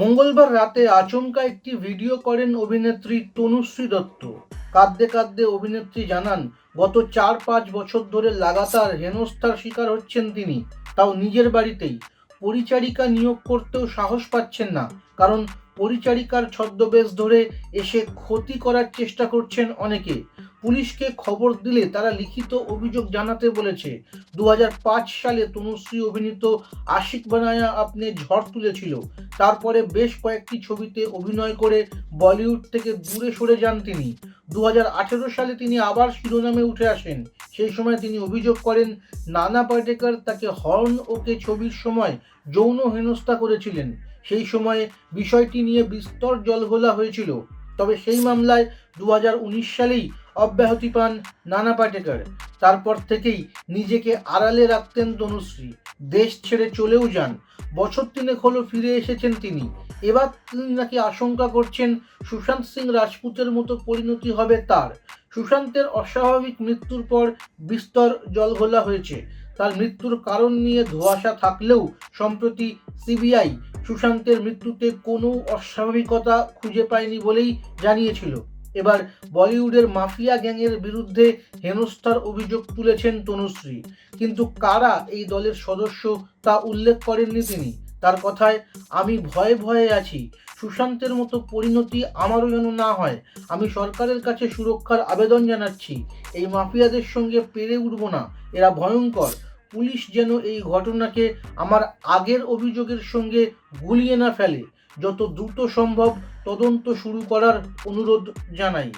মঙ্গলবার রাতে আচমকা একটি ভিডিও করেন অভিনেত্রী তনুশ্রী দত্ত। কাঁদতে কাঁদতে অভিনেত্রী জানান, গত চার পাঁচ বছর ধরে লাগাতার হেনস্থার শিকার হচ্ছেন তিনি, তাও নিজের বাড়িতেই। পরিচারিকা নিয়োগ করতেও সাহস পাচ্ছেন না, কারণ পরিচারিকার ছদ্মবেশ ধরে এসে ক্ষতি করার চেষ্টা করছেন অনেকে। পুলিশকে খবর দিলে তারা লিখিত অভিযোগ জানাতে বলেছে, দু হাজার পাঁচ সালে তনুশ্রী অভিনীত আশিক বানায়া আপনি ঝড় তুলেছিল তারপরে বেশ কয়েকটি ছবিতে অভিনয় করে বলিউড থেকে দূরে সরে যান তিনি। দুহাজার আঠারো সালে তিনি আবার শিরোনামে উঠে আসেন। সেই সময় তিনি অভিযোগ করেন, নানা পাটেকার তাকে হর্ন ওকে ছবির সময় যৌন হেনস্থা করেছিলেন। সেই সময়ে বিষয়টি নিয়ে বিস্তর জলঘোলা হয়েছিল। তবে সেই মামলায় দু হাজার উনিশ সালেই অব্যাহতি পান নানা পাটেকার। তারপর থেকেই নিজেকে আড়ালে রাখতেন তনুশ্রী। দেশ ছেড়ে চলেও যান। বছর তিনেক হলো ফিরে এসেছেন তিনি। এবার তিনি নাকি আশঙ্কা করছেন সুশান্ত সিং রাজপুতের মতো পরিণতি হবে তার। সুশান্তের অস্বাভাবিক মৃত্যুর পর বিস্তর জলঘোলা হয়েছে। তার মৃত্যুর কারণ নিয়ে ধোঁয়াশা থাকলেও সম্প্রতি সিবিআই সুশান্তের মৃত্যুতে কোনো অস্বাভাবিকতা খুঁজে পায়নি বলেই জানিয়েছিল। এবার বলিউডের মাফিয়া গ্যাংয়ের বিরুদ্ধে হেনস্থার অভিযোগ তুলেছেন তনুশ্রী। কিন্তু কারা এই দলের সদস্য তা উল্লেখ করেননি তিনি। তার কথায়, আমি ভয়ে ভয়ে আছি। সুশান্তের মতো পরিণতি আমারও যেন না হয়। আমি সরকারের কাছে সুরক্ষার আবেদন জানাচ্ছি। এই মাফিয়াদের সঙ্গে পেরে উঠব না। এরা ভয়ঙ্কর। পুলিশ যেন এই ঘটনাকে আমার আগের অভিযোগের সঙ্গে গুলিয়ে না ফেলে। যত দ্রুত সম্ভব তদন্ত শুরু করার অনুরোধ জানাই।